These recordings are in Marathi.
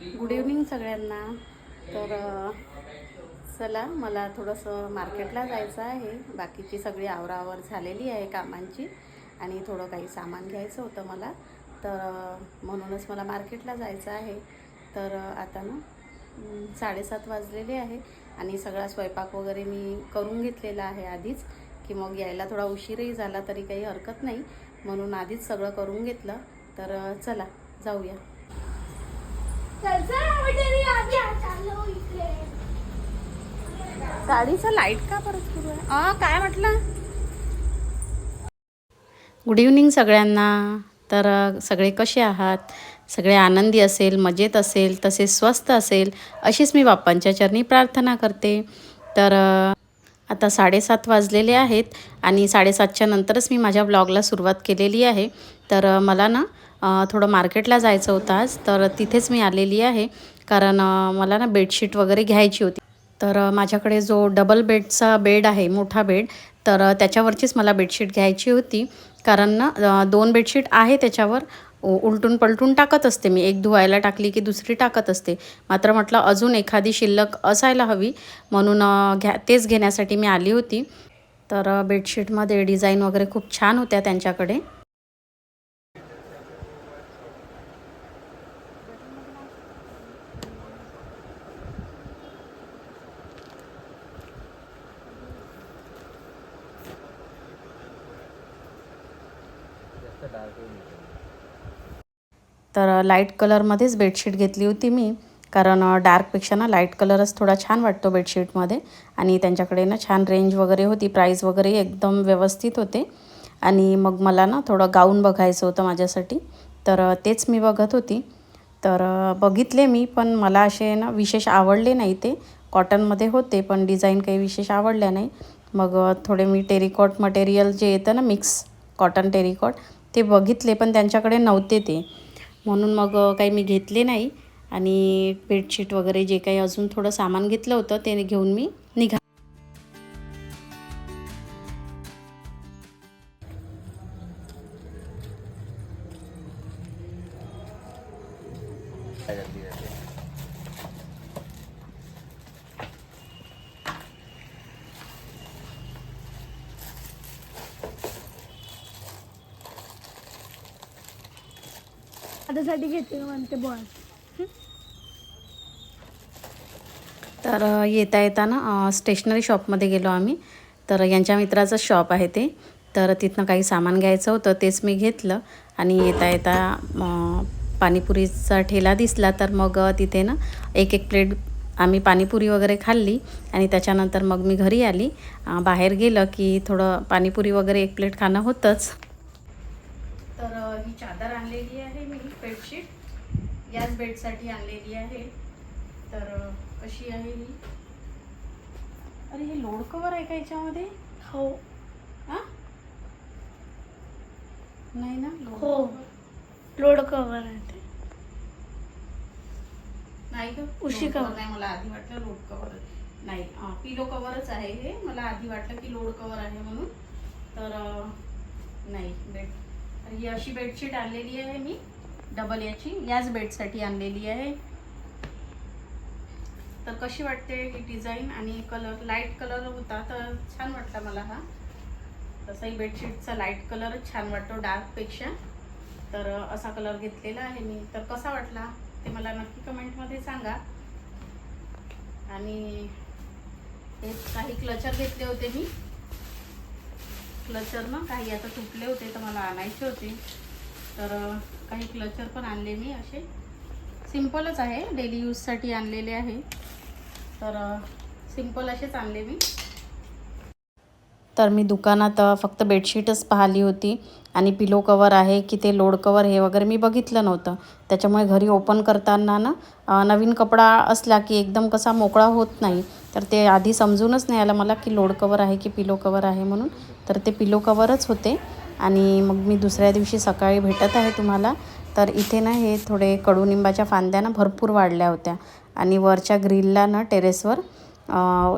गुड इव्हनिंग सगळ्यांना. तर चला मला थोडंसं मार्केटला जायचं आहे. बाकीची सगळी आवरावर झालेली आहे कामांची आणि थोडं काही सामान घ्यायचं होतं मला. तर म्हणूनच मला मार्केटला जायचं आहे. तर आता ना साडेसात वाजलेले आहे आणि सगळा स्वयंपाक वगैरे मी करून घेतलेला आहे आधीच की मग यायला थोडा उशीरही झाला तरी काही हरकत नाही. म्हणून आधीच सगळं करून घेतलं. तर चला जाऊया. गाडीचा लाइट का परत सुरू आहे? काय म्हटलं? गुड इव्हनिंग सगळ्यांना. तर सगळे कसे आहात? सगळे आनंदी असेल मजेत असेल तसेच स्वस्त असेल अशीच मी बाप्पांच्या चरणी प्रार्थना करते. तर आता साडेसात वाजलेले आहेत आणि साडेसातच्या नंतरच मी माझ्या ब्लॉगला सुरुवात केलेली आहे. तर मला ना थोडं मार्केटला जायचं होतं आज तर तिथेच मी आलेली आहे. कारण मला ना बेडशीट वगैरे घ्यायची होती. तर माझ्याकडे जो डबल बेडचा बेड आहे मोठा बेड तर त्याच्यावरचीच मला बेडशीट घ्यायची होती. कारण ना दोन बेडशीट आहे त्याच्यावर उ- उलटून पलटून टाकत असते मी. एक धुवायला टाकली की दुसरी टाकत असते. मात्र म्हटलं अजून एखादी शिल्लक असायला हवी. म्हणून घ्या तेच घेण्यासाठी मी आली होती. तर बेडशीटमध्ये डिझाईन वगैरे खूप छान होत्या त्यांच्याकडे. तर लाइट कलरमध्येच बेडशीट घेतली होती मी. कारण डार्कपेक्षा ना लाइट कलरच थोडा छान वाटतो बेडशीटमध्ये आणि त्यांच्याकडे ना छान रेंज वगैरे होती. प्राईस वगैरे एकदम व्यवस्थित होते. आणि मग मला ना थोडं गाऊन बघायचं होतं माझ्यासाठी. तर तेच मी बघत होती. तर बघितले मी पण मला असे ना विशेष आवडले नाही ते. कॉटनमध्ये होते पण डिझाईन काही विशेष आवडल्या नाही. मग थोडे मी टेरिकॉट मटेरियल जे येतं ना मिक्स कॉटन टेरिकॉट ते बघितले पण त्यांच्याकडे नव्हते ते. म्हणून मग काही मी घेतले नाही. आणि बेडशीट वगैरे जे काही अजून थोडं सामान घेतलं होतं ते घेऊन मी निघा साठी घेते म्हणते बॉल तर येता येताना अ, स्टेशनरी शॉपमध्ये गेलो आम्ही. तर यांच्या मित्राचं शॉप आहे ते. तर तिथनं काही सामान घ्यायचं होतं तेच मी घेतलं. आणि येता येता पाणीपुरीचा ठेला दिसला. तर मग तिथे ना एक एक प्लेट आम्ही पाणीपुरी वगैरे खाल्ली. आणि त्याच्यानंतर मग मी घरी आली. बाहेर गेलं की थोडं पाणीपुरी वगैरे एक प्लेट खाणं होतंच. तर ही चादर आणलेली आहे. याच बेडसाठी आणलेली आहे. तर कशी आहे ही? अरे हे लोड कवर आहे का याच्यामध्ये? हो. हा नाही ना लोड हो. लोड कवर आहे ते. नाही का उशी cover नाही मला आधी वाटलं लोड कवर नाही पिलो कवरच आहे हे. मला आधी वाटलं की लोड कवर आहे म्हणून. तर नाही बेड. ही अशी बेडशीट आणलेली आहे मी. डबल याची. याच बेडसाठी आणलेली आहे. तर कशी वाटते ही डिझाईन आणि कलर लाइट कलर होता तर छान वाटला मला हा. तसाही बेडशीटचा लाइट कलरच छान वाटतो डार्कपेक्षा तर असा कलर घेतलेला आहे मी. तर कसा वाटला ते मला नक्की कमेंटमध्ये सांगा. आणि हे काही क्लचर घेतले होते मी. क्लचर ना काही आता तुटले होते तर मला आणायचे होते. तर काही क्लचर पण आणले मी असे. सिम्पलच आहे. डेली यूजसाठी आणलेले आहे. तर सिंपल असेच आणले मी. तर मी दुकानात फक्त बेडशीटच पाहिली होती. आणि पिलो कवर आहे की ते लोड कवर हे वगैरे मी बघितलं नव्हतं. त्याच्यामुळे घरी ओपन करताना ना नवीन कपडा असला की एकदम कसा मोकळा होत नाही तर ते आधी समजूनच नाही आलं मला की लोड कवर आहे की पिलो कवर आहे म्हणून. तर ते पिलो कवरच होते. आणि मग मी दुसऱ्या दिवशी सकाळी भेटत आहे तुम्हाला. तर इथे ना हे थोडे कडुनिंबाच्या फांद्या ना भरपूर वाढल्या होत्या. आणि वरच्या ग्रिलला ना टेरेसवर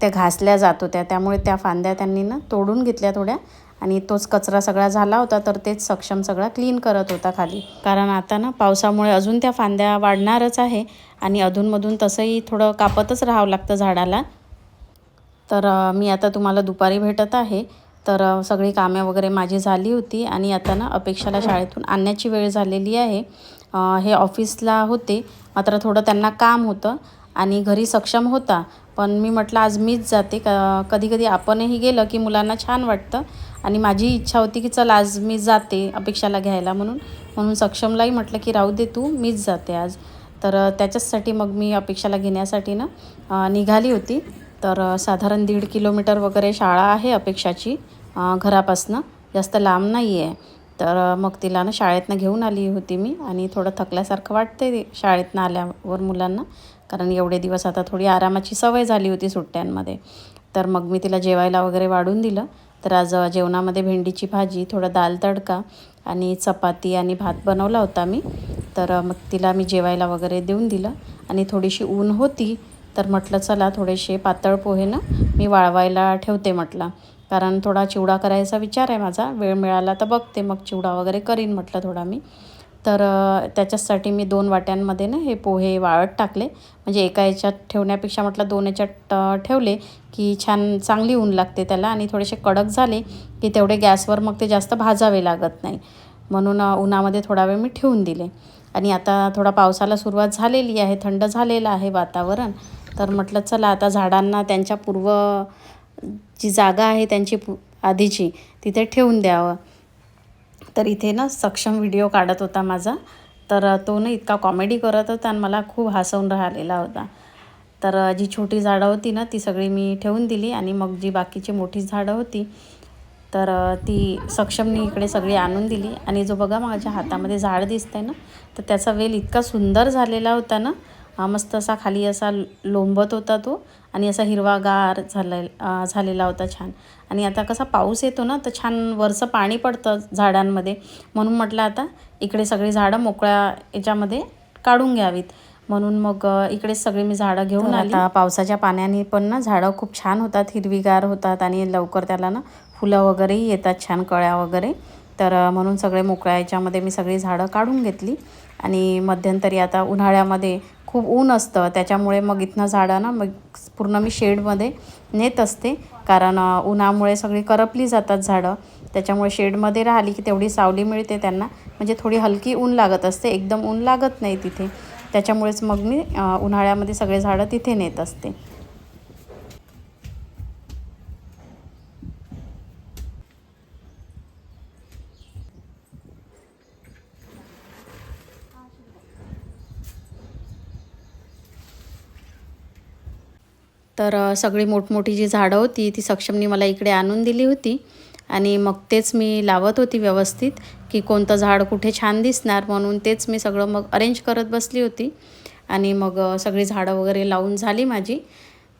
त्या घासल्या जात होत्या. त्यामुळे त्या फांद्या त्यांनी ना तोडून घेतल्या थोड्या. आणि तोच कचरा सगळा झाला होता तर तेच सक्षम सगळा क्लीन करत होता खाली. कारण आता ना पावसामुळे अजून त्या फांद्या वाढणारच आहे. आणि अधूनमधून तसंही थोडं कापतच राहावं लागतं झाडाला. तर मी आता तुम्हाला दुपारी भेटत आहे. तर सगळी कामे वगैरे माझी झाली होती आणि आता ना अपेक्षाला शाळेतून आणण्याची वेळ झालेली आहे. हे ऑफिसला होते. मात्र थोडं त्यांना काम होतं आणि घरी सक्षम होता. पण मी म्हटलं आज मीच जाते. क कधी कधी आपणही गेलं की मुलांना छान वाटतं आणि माझी इच्छा होती की चल आज मी जाते अपेक्षाला घ्यायला म्हणून. म्हणून सक्षमलाही म्हटलं की राहू दे तू मीच जाते आज. तर त्याच्याचसाठी मग मी अपेक्षाला घेण्यासाठी ना निघाली होती. तर साधारण दीड किलोमीटर वगैरे शाळा आहे अपेक्षाची. घरापासनं. जास्त लांब नाही आहे तर मग तिला ना शाळेतनं घेऊन आली होती मी आणि थोडं थकल्यासारखं वाटते शाळेतनं आल्यावर मुलांना. कारण एवढे दिवस आता थोडी आरामाची सवय झाली होती सुट्ट्यांमध्ये. तर मग मी तिला जेवायला वगैरे वाढून दिलं. तर आज जेवणामध्ये भेंडीची भाजी थोडं दाल तडका आणि चपाती आणि भात बनवला होता मी. तर मग तिला मी जेवायला वगैरे देऊन दिलं आणि थोडीशी ऊन होती. तर म्हटलं चला थोडेसे पातळ पोहे ना मी वाळवायला ठेवते म्हटलं. कारण थोडा चिवडा करायचा विचार आहे माझा वेळ मिळाला तर बघते मग चिवडा वगैरे करीन म्हटलं थोडा मी. तर त्याच्यासाठी मी दोन वाट्यांमध्ये ना हे पोहे वाळत टाकले. म्हणजे एका याच्यात ठेवण्यापेक्षा म्हटलं दोन याच्यात ठेवले की छान चांगली ऊन लागते त्याला आणि थोडेसे कडक झाले की तेवढे गॅसवर मग ते जास्त भाजावे लागत नाही. म्हणून उन्हामध्ये थोडा वेळ मी ठेवून दिले. आणि आता थोडा पावसाला सुरुवात झालेली आहे थंड झालेलं आहे वातावरण. तर म्हटलं चला आता झाडांना त्यांच्या पूर्व जी जागा आहे त्यांची पु आधीची तिथे ठेवून द्यावं. तर इथे ना सक्षम व्हिडिओ काढत होता माझा. तर तो ना इतका कॉमेडी करत होता आणि मला खूप हसवून राहिलेला होता. तर जी छोटी झाडं होती ना ती सगळी मी ठेवून दिली आणि मग जी बाकीची मोठी झाडं होती तर ती सक्षमनी इकडे सगळी आणून दिली. आणि जो बघा माझ्या हातामध्ये झाड दिसतंय ना तर त्याचा वेल इतका सुंदर झालेला होता ना अ, मस्त असा खाली असा लोंबत होता तो आणि असा हिरवागार झाले झालेला होता छान. आणि आता कसा पाऊस येतो ना तर छान वरचं पाणी पडतं झाडांमध्ये. म्हणून म्हटलं आता इकडे सगळी झाडं मोकळ्या याच्यामध्ये काढून घ्यावीत. म्हणून मग अ, इकडेच सगळी मी झाडं घेऊन आली. आता पावसाच्या पाण्याने पण ना झाडं खूप छान होतात हिरवीगार होतात आणि लवकर त्याला ना फुलं वगैरेही येतात छान कळ्या वगैरे. तर म्हणून सगळे मोकळ्या याच्यामध्ये मी सगळी झाडं काढून घेतली. आणि मध्यंतरी आता उन्हाळ्यामध्ये खूप ऊन असतं त्याच्यामुळे मग इथनं झाडं ना मग पूर्ण मी शेडमध्ये नेत असते. कारण उन्हामुळे सगळी करपली जातात झाडं. त्याच्यामुळे शेडमध्ये राहिली की तेवढी सावली मिळते त्यांना. म्हणजे थोडी हलकी ऊन लागत असते. एकदम ऊन लागत नाही तिथे. त्याच्यामुळेच मग मी उन्हाळ्यामध्ये सगळे झाडं तिथे नेत असते. तर सगळी मोठमोठी जी झाडं होती ती सक्षमनी मला इकडे आणून दिली होती. आणि मग तेच मी लावत होती व्यवस्थित की कोणतं झाड कुठे छान दिसणार म्हणून तेच मी सगळं मग अरेंज करत बसली होती. आणि मग सगळी झाडं वगैरे लावून झाली माझी.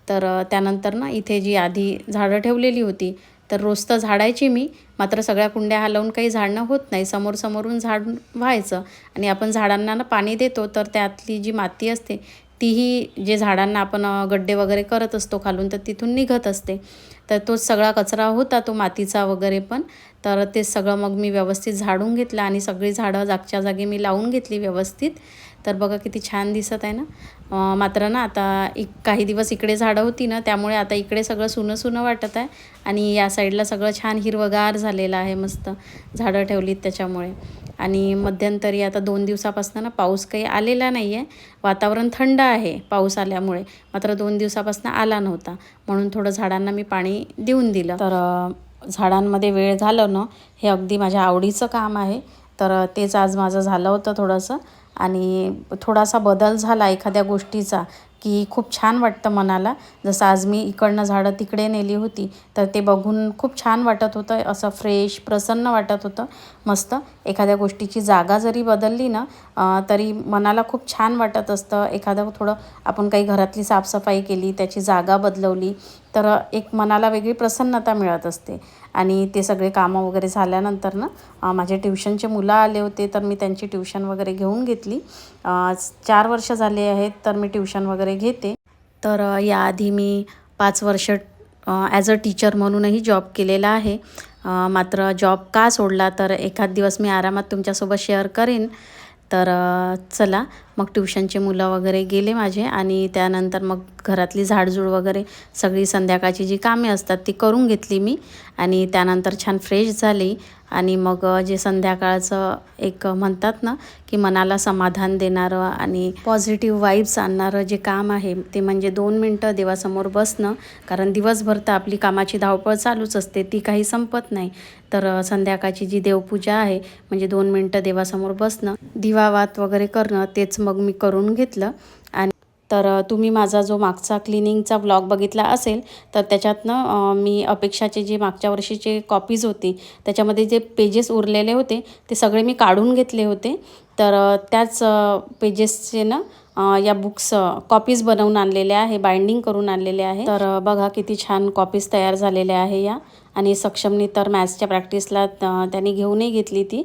तर त्यानंतर ना इथे जी आधी झाडं ठेवलेली होती तर रोज तर झाडायची मी मात्र सगळ्या कुंड्या हलवून काही झाडणं होत नाही. समोर समोरून झाड व्हायचं आणि आपण झाडांना ना पाणी देतो तर त्यातली जी माती असते तीही जे झाडांना आपण गड्डे वगैरे करत असतो खालून तर तिथून निघत असते. तर तोच सगळा कचरा होता तो मातीचा वगैरे पण. तर ते सगळं मग मी व्यवस्थित झाडून घेतलं आणि सगळी झाडं जागच्या जागी मी लावून घेतली व्यवस्थित. तर बघा किती छान दिसत आहे ना. मात्र ना आता एक काही दिवस इकडे झाडं होती ना त्यामुळे आता इकडे सगळं सुनं सुनं वाटत आहे. आणि या साईडला सगळं छान हिरवगार झालेलं आहे मस्त झाडं ठेवलीत त्याच्यामुळे. आणि मध्यंतरी आता दोन दिवसापासून ना पाऊस काही आलेला नाही आहे वातावरण थंड आहे पाऊस आल्यामुळे. मात्र दोन दिवसापासून आला नव्हता. म्हणून थोडं झाडांना मी पाणी देऊन दिलं. तर झाडांमध्ये वेळ घालवणं हे अगदी माझ्या आवडीचं काम आहे. तर तेच आज माझं झालं होतं थोडंसं. आणि थोडासा बदल झाला एखाद्या गोष्टीचा. की खूप छान वाटतं मनाला. जसं आज मी इकडनं झाडं तिकडे नेली होती तर ते बघून खूप छान वाटत होतं असं फ्रेश प्रसन्न वाटत होतं मस्त. एखाद्या गोष्टीची जागा जरी बदलली ना तरी मनाला खूप छान वाटत असतं. एखादं थोडं आपण काही घरातली साफसफाई केली त्याची जागा बदलवली तर एक मनाला वेगळी प्रसन्नता मिळत असते. आणि ते सगळे कामं वगैरे झाल्यानंतर ना माझे ट्युशनचे मुलं आले होते तर मी त्यांची ट्युशन वगैरे घेऊन घेतली. चार वर्ष झाले आहेत तर मी ट्युशन वगैरे घेते. तर याआधी मी पाच वर्ष ॲज अ टीचर म्हणूनही जॉब केलेला आहे. मात्र जॉब का सोडला तर एखाद दिवस मी आरामात तुमच्यासोबत शेअर करेन. तर चला मग ट्युशनचे मुलं वगैरे गेले माझे आणि त्यानंतर मग घरातली झाडझूड वगैरे सगळी संध्याकाळची जी कामे असतात ती करून घेतली मी. आणि त्यानंतर छान फ्रेश झाली. आणि मग जे संध्याकाळचं एक म्हणतात ना की मनाला समाधान देणारं आणि पॉझिटिव्ह वाईब्स आणणारं जे काम आहे ते म्हणजे दोन मिनटं देवासमोर बसणं. कारण दिवसभर तर आपली कामाची धावपळ चालूच असते ती काही संपत नाही. तर संध्याकाळची जी देवपूजा आहे म्हणजे दोन मिनटं देवासमोर बसणं दिवावात वगैरे करणं तेच मग मी करून घेतलं. तर तुम्ही माझा जो मागचा क्लिनिंगचा ब्लॉग बघितला असेल तर त्याच्यातनं मी अपेक्षाचे जे मागच्या वर्षीचे कॉपीज होती त्याच्यामध्ये जे पेजेस उरलेले होते ते सगळे मी काढून घेतले होते. तर त्याच पेजेसचे ना या बुक्स कॉपीज बनवून आणलेल्या आहे बाइंडिंग करून आणलेले आहे. तर बघा किती छान कॉपीज तयार झालेल्या आहे या. आणि सक्षमनी तर मॅथ्सच्या प्रॅक्टिसला त्यांनी घेऊनही घेतली ती.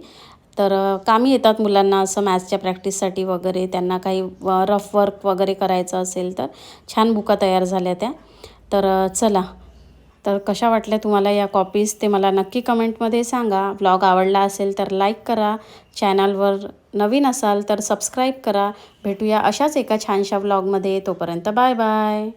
तर कामी येतात मुलांना असं मॅथ्सच्या प्रॅक्टिससाठी वगैरे त्यांना काही रफ वर्क वगैरे करायचं असेल तर छान बुका तयार झाल्या त्या. तर चला. तर कशा वाटल्या तुम्हाला या कॉपीज ते मला नक्की कमेंटमध्ये सांगा. ब्लॉग आवडला असेल तर लाईक करा. चॅनलवर नवीन असाल तर सबस्क्राईब करा. भेटूया अशाच एका छानशा ब्लॉगमध्ये. तोपर्यंत बाय बाय